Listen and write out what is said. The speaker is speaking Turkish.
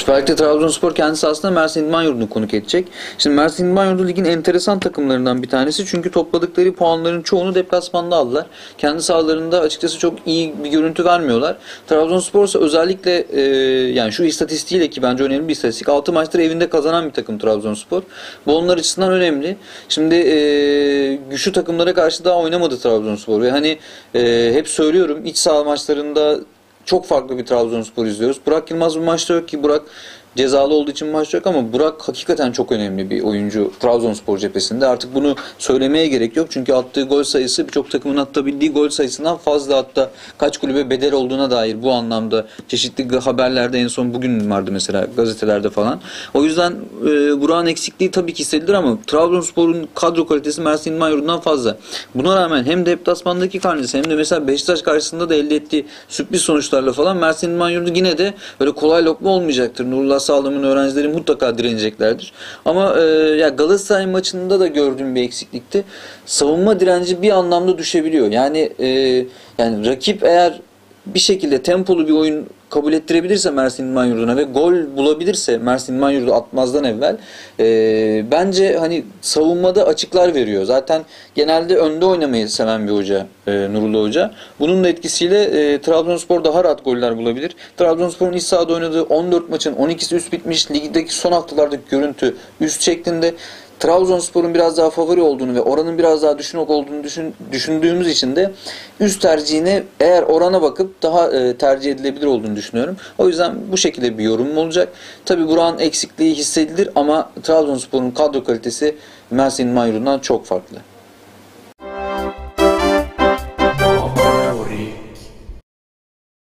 Süper Lig'de Trabzonspor kendisi aslında Mersin İdman Yurdu'nu konuk edecek. Şimdi Mersin İdman Yurdu ligin enteresan takımlarından bir tanesi. Çünkü topladıkları puanların çoğunu deplasmanda aldılar. Kendi sahalarında açıkçası çok iyi bir görüntü vermiyorlar. Trabzonspor ise özellikle e, yani şu istatistiğiyle ki bence önemli bir istatistik. 6 maçtır evinde kazanan bir takım Trabzonspor. Bu onlar açısından önemli. Şimdi e, güçlü takımlara karşı daha oynamadı Trabzonspor. Ve hani e, hep söylüyorum iç saha maçlarında çok farklı bir Trabzonspor izliyoruz. Burak Yılmaz bu maçta yok ki Burak cezalı olduğu için maç yok ama Burak hakikaten çok önemli bir oyuncu Trabzonspor cephesinde. Artık bunu söylemeye gerek yok. Çünkü attığı gol sayısı birçok takımın atabildiği gol sayısından fazla hatta kaç kulübe bedel olduğuna dair bu anlamda çeşitli haberlerde en son bugün vardı mesela gazetelerde falan. O yüzden e, Burak'ın eksikliği tabii ki hissedilir ama Trabzonspor'un kadro kalitesi Mersin İdman Yurdu'ndan fazla. Buna rağmen hem de deplasmandaki karnesi hem de mesela Beşiktaş karşısında da elde ettiği sürpriz sonuçlarla falan Mersin Yurdu yine de böyle kolay lokma olmayacaktır. Nurullah Sağlam'ın öğrencileri mutlaka direneceklerdir. Ama e, ya Galatasaray maçında da gördüğüm bir eksiklikti. Savunma direnci bir anlamda düşebiliyor. Yani e, yani rakip eğer bir şekilde tempolu bir oyun kabul ettirebilirse Mersin İdman Yurdu'na ve gol bulabilirse Mersin İdman Yurdu atmazdan evvel e, bence hani savunmada açıklar veriyor. Zaten genelde önde oynamayı seven bir hoca e, Nurullah Hoca. Bunun da etkisiyle e, Trabzonspor daha rahat goller bulabilir. Trabzonspor'un iç sahada oynadığı 14 maçın 12'si üst bitmiş. Ligdeki son haftalardaki görüntü üst şeklinde. Trabzonspor'un biraz daha favori olduğunu ve oranın biraz daha düşük olduğunu düşün, düşündüğümüz için de üst tercihine eğer orana bakıp daha e, tercih edilebilir olduğunu düşünüyorum. O yüzden bu şekilde bir yorumum olacak. Tabi Burak'ın eksikliği hissedilir ama Trabzonspor'un kadro kalitesi Mersin Mayur'undan çok farklı.